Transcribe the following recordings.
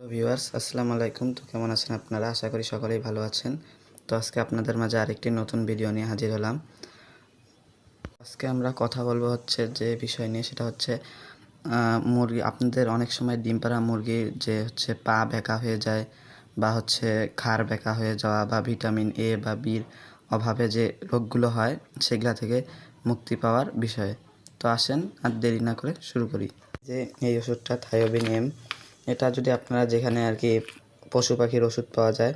Hello viewers আসসালামু আলাইকুম। তো কেমন আছেন আপনারা? আশা করি সকলেই ভালো আছেন। তো আজকে আপনাদের মাঝে আরেকটি নতুন ভিডিও নিয়ে হাজির হলাম। আজকে আমরা কথা বলব হচ্ছে যে বিষয় নিয়ে, সেটা হচ্ছে মুরগি। আপনাদের অনেক সময় ডিম পাড়া মুরগির যে হচ্ছে পা বেঁকা হয়ে যায় বা হচ্ছে ঘাড় বেঁকা হয়ে যাওয়া বা ভিটামিন এ বা বির অভাবে যে রোগগুলো হয়, সেগুলা থেকে মুক্তি পাওয়ার বিষয়ে। তো আসেন আর দেরি না করে শুরু করি। যে এই ওষুধটা থায়োবিন এম এটা যদি আপনারা যেখানে আর কি পশু পাখির ওষুধ পাওয়া যায়,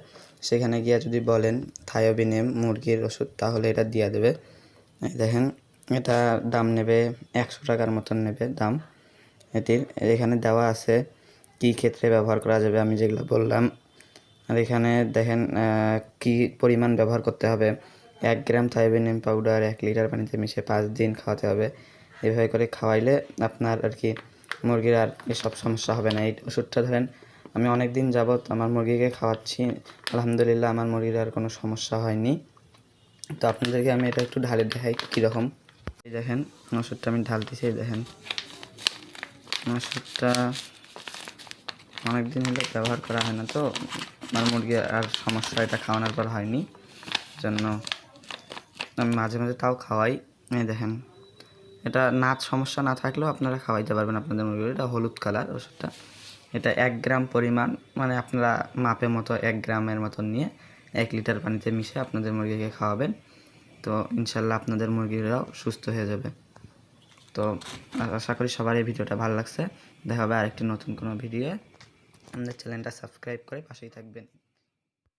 সেখানে গিয়ে যদি বলেন থায়োবিন এম মুরগির ওষুধ, তাহলে এটা দিয়ে দেবে। দেখেন, এটা দাম নেবে একশো টাকার মতন নেবে দাম। এটির, এখানে দেওয়া আছে কী ক্ষেত্রে ব্যবহার করা যাবে, আমি যেগুলো বললাম। আর এখানে দেখেন কি পরিমাণ ব্যবহার করতে হবে। এক গ্রাম থাইবেনিম পাউডার এক লিটার পানিতে মিশিয়ে পাঁচ দিন খাওয়াতে হবে। এভাবে করে খাওয়াইলে আপনার আর কি মুরগির আর এসব সমস্যা হবে না। এই ওষুধটা ধরেন, আমি অনেক দিন যাবত আমার মুরগিকে খাওয়াচ্ছি। আলহামদুলিল্লাহ আমার মুরগির আর কোনো সমস্যা হয়নি। তো আপনাদেরকে আমি এটা একটু ঢালে দেখাই কীরকম। এই দেখেন, ওষুধটা আমি ঢালতেছি, এই দেখেন। ওষুধটা অনেক দিন হলে ব্যবহার করা হয় না তো, আমার মুরগি আর সমস্যা, এটা খাওয়ানোর পর হয়নি। জন্য আমি মাঝে মাঝে তাও খাওয়াই। এই দেখেন। এটা নাচ সমস্যা না থাকলেও আপনারা খাওয়াইতে পারবেন আপনাদের মুরগি এটা হলুদ কালার ওষুধটা। এটা এক গ্রাম পরিমাণ মানে আপনারা মাপের মতো এক গ্রামের মতন নিয়ে এক লিটার পানিতে মিশে আপনাদের মুরগিকে খাওয়াবেন। তো ইনশাল্লাহ আপনাদের মুরগিরাও সুস্থ হয়ে যাবে। তো আশা করি সবার এই ভিডিওটা ভালো লাগছে। দেখা হবে আরেকটি নতুন কোনো ভিডিও আমাদের চ্যানেলটা সাবস্ক্রাইব করে পাশেই থাকবেন।